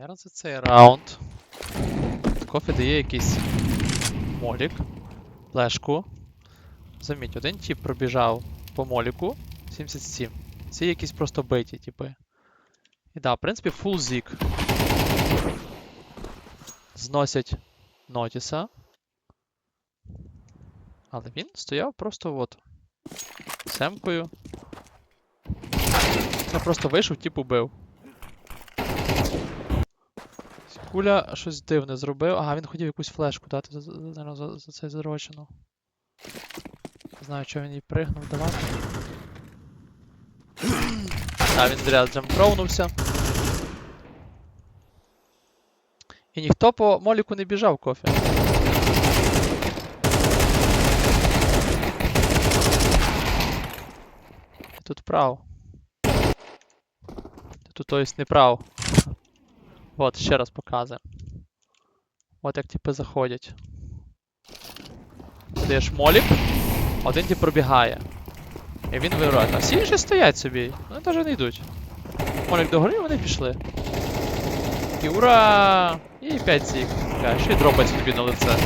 Зараз за цей раунд. Кофі дає якийсь молік, флешку. Заміть, один тип пробіжав по моліку 77. Ці якісь просто биті, типи. І да, в принципі, фул зік. Зносять Нотіса. Але він стояв просто от. Семкою. Я просто вийшов, тип убив. Куля щось дивне зробив. Ага, він хотів якусь флешку дати за, за, за, за цей зрочину. Не знаю, чого він їй пригнув давати. А, він зря джемпровнувся. І ніхто по моліку не біжав кофі. Ти тут прав. Ти тут, то есть, не прав. От, ще раз показуємо. От як типи заходять. Даєш молік, один тип пробігає. І він вирує. А всі інші стоять собі. Вони теж не йдуть. Молік догори, вони пішли. І ура! І 5 зік. Ще й дропать тобі на лице.